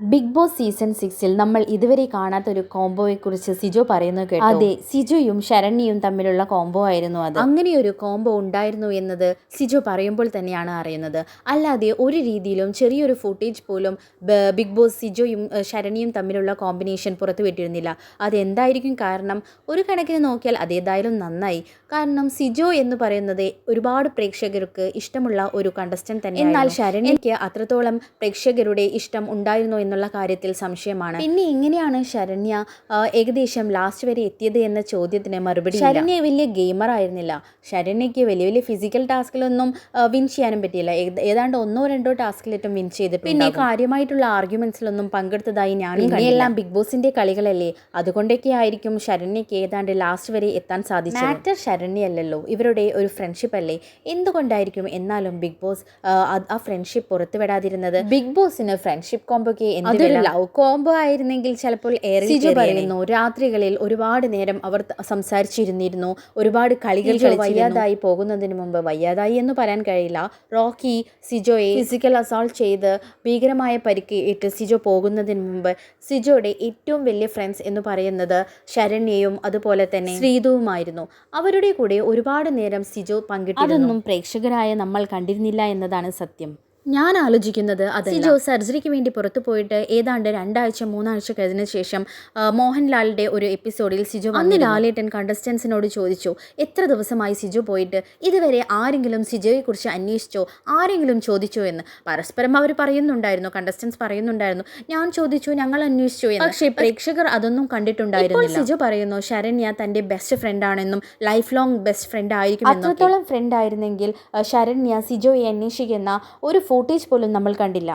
Big boss season സിക്സിൽ നമ്മൾ ഇതുവരെ കാണാത്ത ഒരു കോംബോയെ കുറിച്ച് സിജോ പറയുന്നു കേട്ടോ. അതെ സിജോയും ശരണ്യയും തമ്മിലുള്ള കോംബോ ആയിരുന്നു അത്. അങ്ങനെ ഒരു കോംബോ ഉണ്ടായിരുന്നു എന്നത് സിജോ പറയുമ്പോൾ തന്നെയാണ് അറിയുന്നത്. അല്ലാതെ ഒരു രീതിയിലും ചെറിയൊരു ഫുട്ടേജ് പോലും ബിഗ് ബോസ് സിജോയും ശരണ്യയും തമ്മിലുള്ള കോമ്പിനേഷൻ പുറത്തുവിട്ടിരുന്നില്ല. അതെന്തായിരിക്കും കാരണം? ഒരു കണക്കിന് നോക്കിയാൽ അതേതായാലും നന്നായി. കാരണം സിജോ എന്ന് പറയുന്നത് ഒരുപാട് പ്രേക്ഷകർക്ക് ഇഷ്ടമുള്ള ഒരു കണ്ടസ്റ്റന്റ് തന്നെ എന്നാൽ ശരണ്യയ്ക്ക് അത്രത്തോളം പ്രേക്ഷകരുടെ ഇഷ്ടം ഉണ്ടായിരുന്നോ എന്നുള്ള കാര്യത്തിൽ സംശയമാണ്. പിന്നെ എങ്ങനെയാണ് ശരണ്യ ഏകദേശം ലാസ്റ്റ് വരെ എത്തിയത് എന്ന ചോദ്യത്തിന് മറുപടി ശരണ്യ വലിയ ഗെയിമർ ആയിരുന്നില്ല. ശരണ്യയ്ക്ക് വലിയ വലിയ ഫിസിക്കൽ ടാസ്കിലൊന്നും വിൻ ചെയ്യാനും പറ്റിയില്ല. ഏതാണ്ട് ഒന്നോ രണ്ടോ ടാസ്കിലേറ്റം വിൻ ചെയ്തിട്ടുണ്ട് പിന്നെ കാര്യമായിട്ടുള്ള ആർഗ്യുമെന്റ്സിലൊന്നും പങ്കെടുത്തതായി ഞാൻ എല്ലാം ബിഗ് ബോസിന്റെ കളികളല്ലേ? അതുകൊണ്ടൊക്കെ ആയിരിക്കും ശരണ്യയ്ക്ക് ഏതാണ്ട് ലാസ്റ്റ് വരെ എത്താൻ സാധിച്ചത്. മാറ്റർ ശരണ്യ അല്ലല്ലോ ഇവരുടെ ഒരു ഫ്രണ്ട്ഷിപ്പ് അല്ലേ? എന്തുകൊണ്ടായിരിക്കും എന്നാലും ബിഗ് ബോസ് ആ, ഫ്രണ്ട്ഷിപ്പ് പുറത്തുവിടാതിരുന്നത്? ബിഗ് ബോസിന് ഫ്രണ്ട്ഷിപ്പ് കോംബോക്ക് അതൊരു ലവ് കോംബോ ആയിരുന്നെങ്കിൽ ചിലപ്പോൾ ഏറെ സിജു പറയുന്നു രാത്രികളിൽ ഒരുപാട് നേരം അവർ സംസാരിച്ചിരുന്നിരുന്നു ഒരുപാട് കളികൾ വയ്യാതായി പോകുന്നതിന് മുമ്പ് വയ്യാതായി എന്ന് പറയാൻ കഴിയില്ല. റോക്കി സിജോയെ ഫിസിക്കൽ അസോൾട്ട് ചെയ്ത് ഭീകരമായ പരിക്ക് ഇട്ട് സിജോ പോകുന്നതിന് മുമ്പ് സിജോയുടെ ഏറ്റവും വലിയ ഫ്രണ്ട്സ് എന്ന് പറയുന്നത് ശരണ്യയും അതുപോലെ തന്നെ ശ്രീതുവുമായിരുന്നു. അവരുടെ കൂടെ ഒരുപാട് നേരം സിജോ പങ്കിട്ടു അതൊന്നും പ്രേക്ഷകരായ നമ്മൾ കണ്ടിരുന്നില്ല എന്നതാണ് സത്യം. ഞാൻ ആലോചിക്കുന്നത് അത് സിജോ സർജറിക്ക് വേണ്ടി പുറത്തു പോയിട്ട് ഏതാണ്ട് രണ്ടാഴ്ച മൂന്നാഴ്ച കഴിഞ്ഞ ശേഷം മോഹൻലാലിന്റെ ഒരു എപ്പിസോഡിൽ സിജു അന്ന് ലാലേട്ടൻ കണ്ടസ്റ്റൻസിനോട് ചോദിച്ചു എത്ര ദിവസമായി സിജു പോയിട്ട്? ഇതുവരെ ആരെങ്കിലും സിജോയെ കുറിച്ച് അന്വേഷിച്ചോ? ആരെങ്കിലും ചോദിച്ചോ എന്ന്? പരസ്പരം അവർ പറയുന്നുണ്ടായിരുന്നു കണ്ടസ്റ്റൻസ് പറയുന്നുണ്ടായിരുന്നു. ഞാൻ ചോദിച്ചു ഞങ്ങൾ അന്വേഷിച്ചു എന്ന്. പക്ഷേ പ്രേക്ഷകർ അതൊന്നും കണ്ടിട്ടുണ്ടായിരുന്നു സിജു പറയുന്നു ശരണ്യ തന്റെ ബെസ്റ്റ് ഫ്രണ്ട് ആണെന്നും ലൈഫ് ലോങ് ബെസ്റ്റ് ഫ്രണ്ട് ആയിരിക്കും അത്രത്തോളം ഫ്രണ്ട് ആയിരുന്നെങ്കിൽ ശരണ്യ സിജോയെ അന്വേഷിക്കുന്ന ഒരു ഫൂട്ടേജ് പോലും നമ്മൾ കണ്ടില്ല.